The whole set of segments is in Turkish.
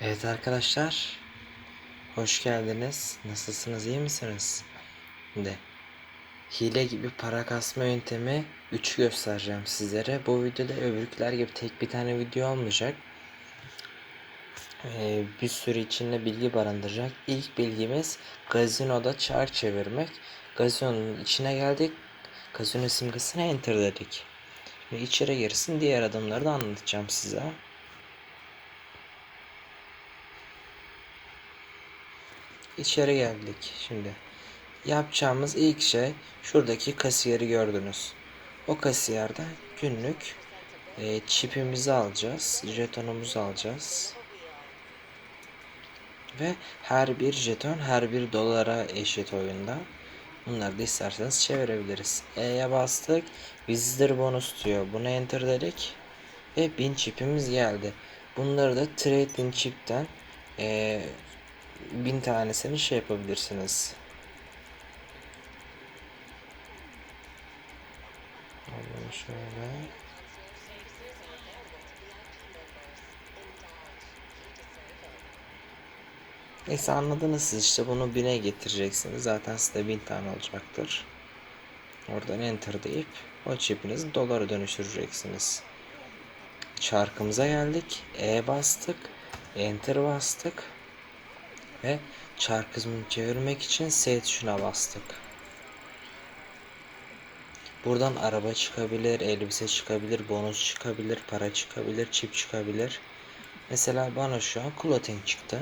Evet arkadaşlar, hoş geldiniz. Nasılsınız, iyi misiniz? Şimdi hile gibi para kasma yöntemi 3 göstereceğim sizlere. Bu videoda öbürküler gibi tek bir tane video olmayacak. Ee, bir sürü içinde bilgi barındıracak. İlk bilgimiz gazinoda çark çevirmek. Gazinonun içine geldik. Gazino simgesine enter dedik. Ve içeri girsin diğer adımları da anlatacağım size. İçeri geldik şimdi. Yapacağımız ilk şey şuradaki kasiyeri gördünüz. O kasiyerden günlük e, çipimizi alacağız. Jetonumuzu alacağız. Ve her bir jeton her bir dolara eşit oyunda. Bunları da isterseniz çevirebiliriz. E'ye bastık. Visitor bonus diyor. Buna enter dedik. Ve 1000 çipimiz geldi. Bunları da trading chip'ten e, bin tanesini şey yapabilirsiniz. Alalım şöyle. Neyse anladınız siz işte bunu bine getireceksiniz. Zaten size bin tane olacaktır. Oradan enter deyip o çipinizi dolara dönüştüreceksiniz. Çarkımıza geldik. E bastık. Enter bastık. Ve çarkımızı çevirmek için S tuşuna bastık. Buradan araba çıkabilir, elbise çıkabilir, bonus çıkabilir, para çıkabilir, çip çıkabilir. Mesela bana şu an clothing çıktı.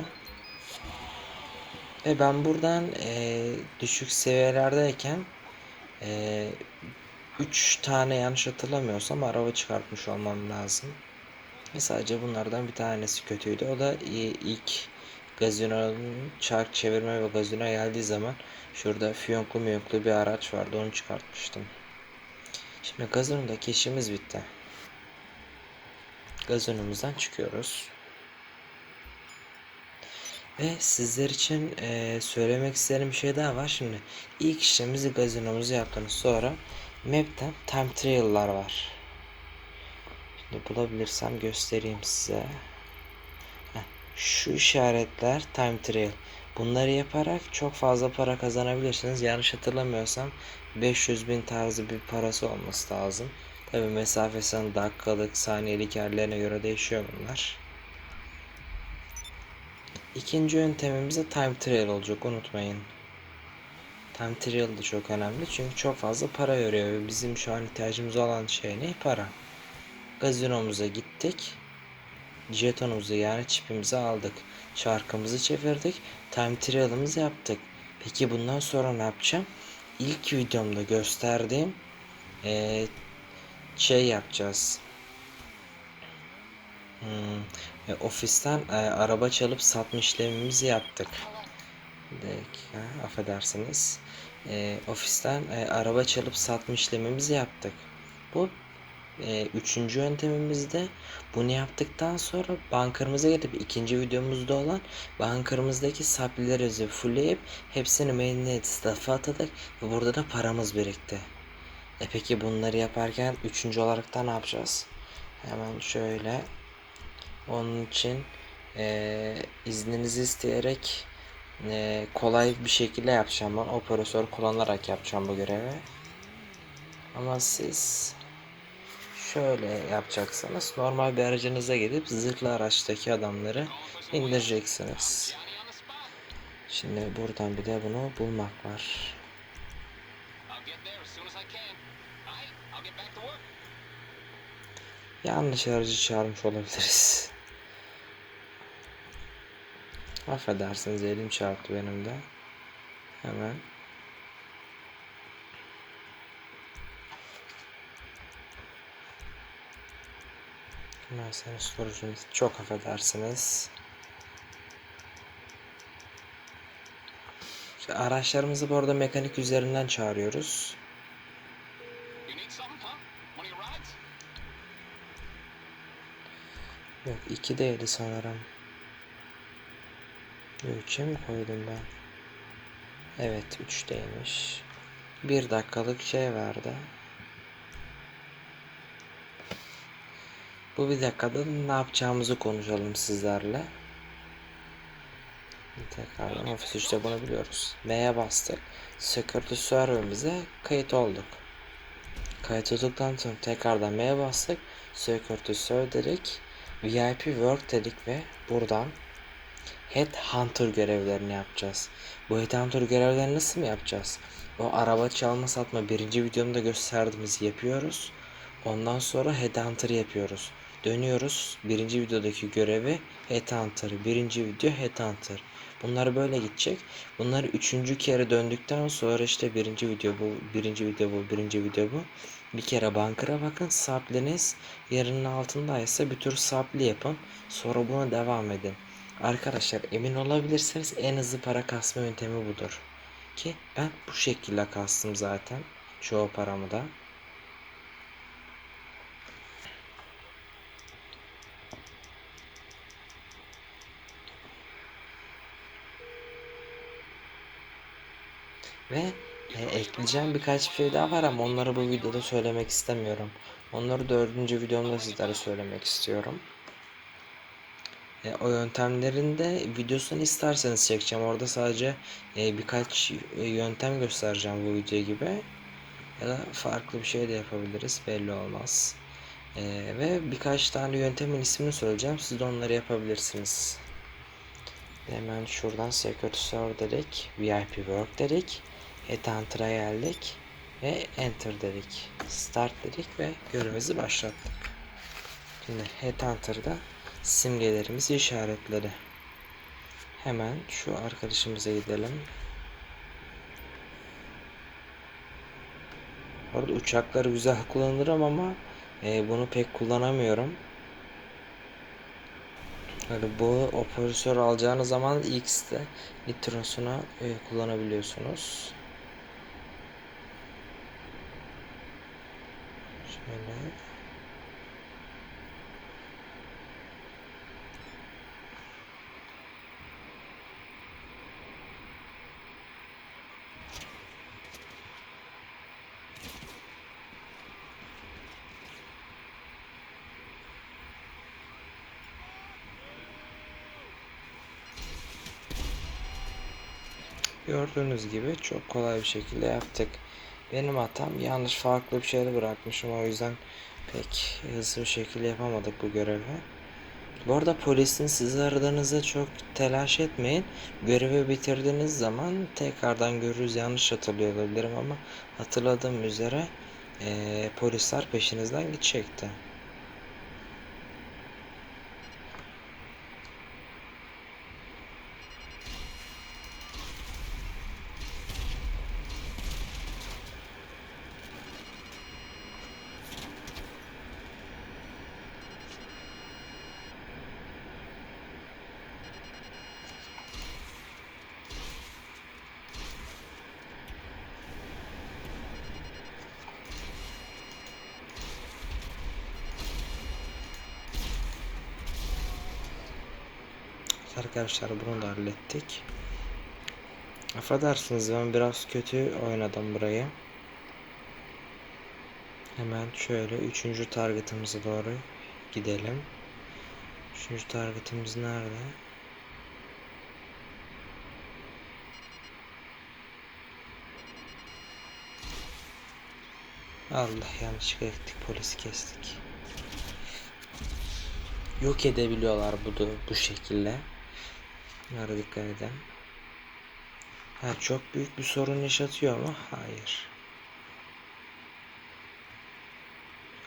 Ve ben buradan e, düşük seviyelerdeyken 3 e, tane yanlış hatırlamıyorsam araba çıkartmış olmam lazım. Ve sadece bunlardan bir tanesi kötüydü. O da ilk gazinonun çark çevirme ve gazino geldiği zaman şurada fiyonklu miyonklu bir araç vardı onu çıkartmıştım. Şimdi gazinodaki işimiz bitti. Gazinomuzdan çıkıyoruz. Ve sizler için e, söylemek istediğim bir şey daha var. Şimdi ilk işlemimizi gazinomuzu yaptınız. Sonra map'ten time trial'lar var. Şimdi bulabilirsem göstereyim size. Şu işaretler time trial. Bunları yaparak çok fazla para kazanabilirsiniz. Yanlış hatırlamıyorsam 500 bin tarzı bir parası olması lazım. Tabi mesafesinin dakikalık, saniyelik yerlerine göre değişiyor bunlar. İkinci yöntemimiz de time trial olacak unutmayın. Time trial da çok önemli çünkü çok fazla para veriyor ve bizim şu an ihtiyacımız olan şey ne? Para. Gazinomuza gittik jetonumuzu yani çipimizi aldık. Çarkımızı çevirdik. Time trial'ımızı yaptık. Peki bundan sonra ne yapacağım? İlk videomda gösterdiğim ee, şey yapacağız. Hmm, e, ofisten e, araba çalıp satma işlemimizi yaptık. Bir affedersiniz. E, ofisten e, araba çalıp satma işlemimizi yaptık. Bu e, üçüncü yöntemimizde bunu yaptıktan sonra bankamıza gelip ikinci videomuzda olan bankamızdaki saplilerimizi fullleyip hepsini mainnet staff'a atadık ve burada da paramız birikti. E peki bunları yaparken üçüncü olarak da ne yapacağız? Hemen şöyle onun için e, izninizi isteyerek e, kolay bir şekilde yapacağım ben. Operatör kullanarak yapacağım bu görevi. Ama siz şöyle yapacaksınız. Normal bir aracınıza gidip zırhlı araçtaki adamları indireceksiniz. Şimdi buradan bir de bunu bulmak var. Yanlış aracı çağırmış olabiliriz. Affedersiniz elim çarptı benim de. Hemen Mercedes sorucunuz çok affedersiniz. İşte araçlarımızı bu arada mekanik üzerinden çağırıyoruz. Yok iki değildi sanırım. Üçe mi koydum ben? Evet üçteymiş. Bir dakikalık şey verdi. Bu bir dakikada ne yapacağımızı konuşalım sizlerle. Tekrardan ofis 3'te bunu biliyoruz. M'ye bastık. Security server'ımıza kayıt olduk. Kayıt olduktan sonra tekrardan M'ye bastık. Security server dedik. VIP work dedik ve buradan Headhunter görevlerini yapacağız. Bu Headhunter görevlerini nasıl mı yapacağız? O araba çalma satma birinci videomda gösterdiğimiz yapıyoruz. Ondan sonra Headhunter yapıyoruz. Dönüyoruz. Birinci videodaki görevi Headhunter. Birinci video Headhunter. Bunlar böyle gidecek. Bunları üçüncü kere döndükten sonra işte birinci video bu, birinci video bu, birinci video bu. Bir kere bankara bakın. Sapliniz yerinin altındaysa bir tür sapli yapın. Sonra buna devam edin. Arkadaşlar emin olabilirsiniz en hızlı para kasma yöntemi budur. Ki ben bu şekilde kastım zaten çoğu paramı da. Ve e, ekleyeceğim birkaç bir şey daha var ama onları bu videoda söylemek istemiyorum. Onları dördüncü videomda sizlere söylemek istiyorum. E, o yöntemlerin de videosunu isterseniz çekeceğim. Orada sadece e, birkaç yöntem göstereceğim bu video gibi. Ya da farklı bir şey de yapabiliriz. Belli olmaz. E, ve birkaç tane yöntemin ismini söyleyeceğim. Siz de onları yapabilirsiniz. Hemen şuradan Security Server dedik. VIP Work dedik. Headhunter'a geldik. Ve Enter dedik. Start dedik ve görevimizi başlattık. Şimdi Headhunter'da simgelerimizi işaretledi. Hemen şu arkadaşımıza gidelim. Orada uçakları güzel kullanırım ama e, bunu pek kullanamıyorum. Öyle bu operatör alacağınız zaman X'te nitrosunu e, kullanabiliyorsunuz. Şöyle Gördüğünüz gibi çok kolay bir şekilde yaptık. Benim hatam yanlış farklı bir şeyde bırakmışım o yüzden pek hızlı bir şekilde yapamadık bu görevi. Bu arada polisin sizi aradığınızda çok telaş etmeyin. Görevi bitirdiğiniz zaman tekrardan görürüz yanlış hatırlıyor olabilirim ama hatırladığım üzere ee, polisler peşinizden gidecekti. Arkadaşlar bunu da hallettik. Affedersiniz ben biraz kötü oynadım burayı. Hemen şöyle üçüncü targetımıza doğru gidelim. Üçüncü targetımız nerede? Allah yanlışlıkla ettik polisi kestik. Yok edebiliyorlar bu bu şekilde. Bunlara dikkat edin. Ha, çok büyük bir sorun yaşatıyor mu? Hayır.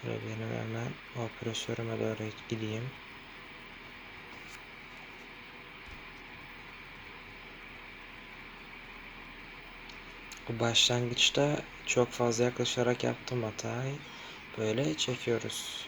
Şöyle benim hemen operatörüme doğru gideyim. Başlangıçta çok fazla yaklaşarak yaptım hatayı. Böyle çekiyoruz.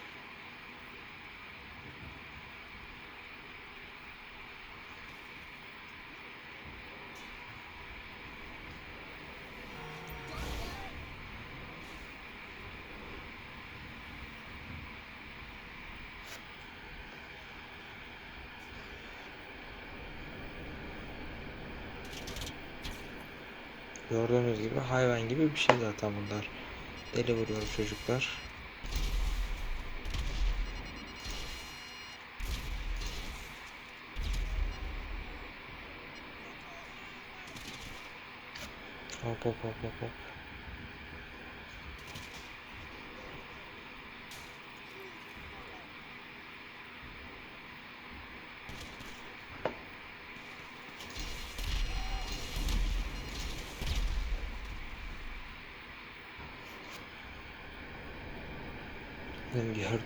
Gördüğünüz gibi hayvan gibi bir şey zaten bunlar. Deli vuruyor çocuklar. Hop hop hop hop hop.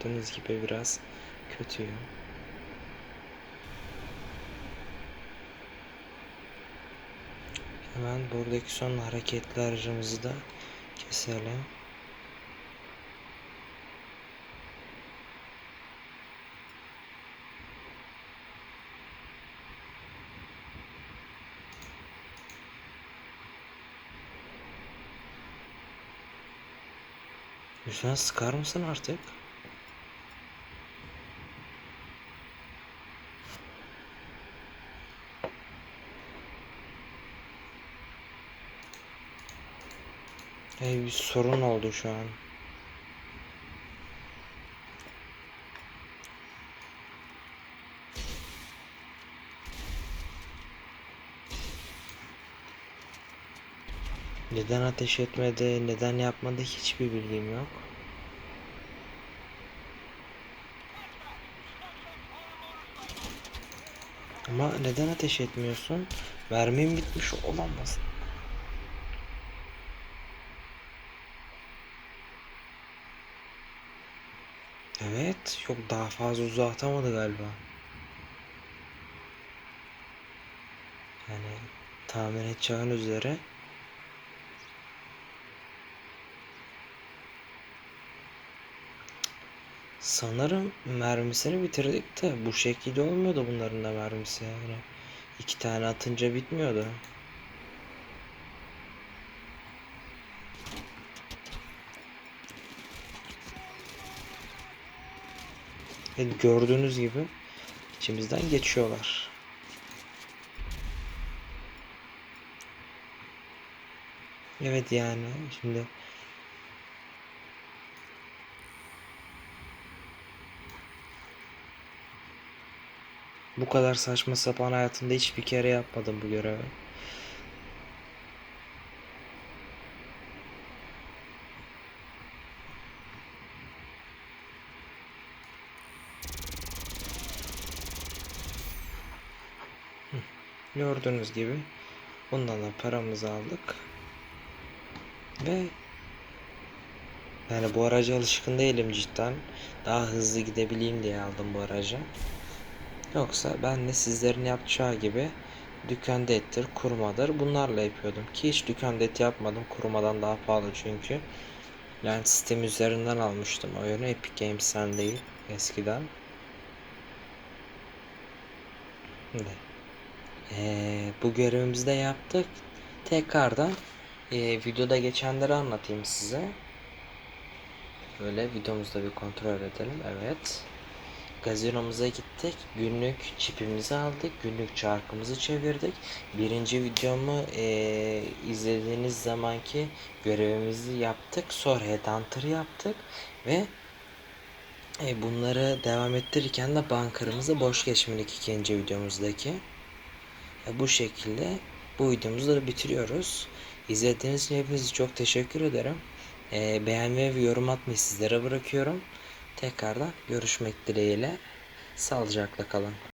Gördüğünüz gibi biraz kötüyüm. Hemen buradaki son hareketlerimizi de keselim. Lütfen sıkar mısın artık? Hey, bir sorun oldu şu an. Neden ateş etmedi, neden yapmadı hiçbir bilgim yok. Ama neden ateş etmiyorsun? Mermim bitmiş olamaz. Evet, yok daha fazla uzağa atamadı galiba. Yani tahmin edeceğin üzere Sanırım mermisini bitirdik de bu şekilde olmuyordu bunların da mermisi yani. İki tane atınca bitmiyordu. Evet, gördüğünüz gibi içimizden geçiyorlar. Evet yani şimdi bu kadar saçma sapan hayatımda hiçbir kere yapmadım bu görevi. Gördüğünüz gibi bundan da paramızı aldık. Ve yani bu araca alışkın değilim cidden. Daha hızlı gidebileyim diye aldım bu aracı. Yoksa ben de sizlerin yapacağı gibi dükkanda ettir, kurmadır bunlarla yapıyordum. Ki hiç dükkanda et yapmadım. Kurmadan daha pahalı çünkü. Yani sistem üzerinden almıştım oyunu. Epic Games'ten değil eskiden. Şimdi ee, bu görevimizi de yaptık. Tekrardan e, videoda geçenleri anlatayım size. Böyle videomuzda bir kontrol edelim. Evet. Gazinomuza gittik. Günlük çipimizi aldık. Günlük çarkımızı çevirdik. Birinci videomu e, izlediğiniz zamanki görevimizi yaptık. Sonra Headhunter yaptık. Ve e, bunları devam ettirirken de bankarımızı boş geçmedik ikinci videomuzdaki. E, bu şekilde bu videomuzu da bitiriyoruz. İzlediğiniz için hepinize çok teşekkür ederim. E, beğenmeyi ve yorum atmayı sizlere bırakıyorum. Tekrardan görüşmek dileğiyle. Sağlıcakla kalın.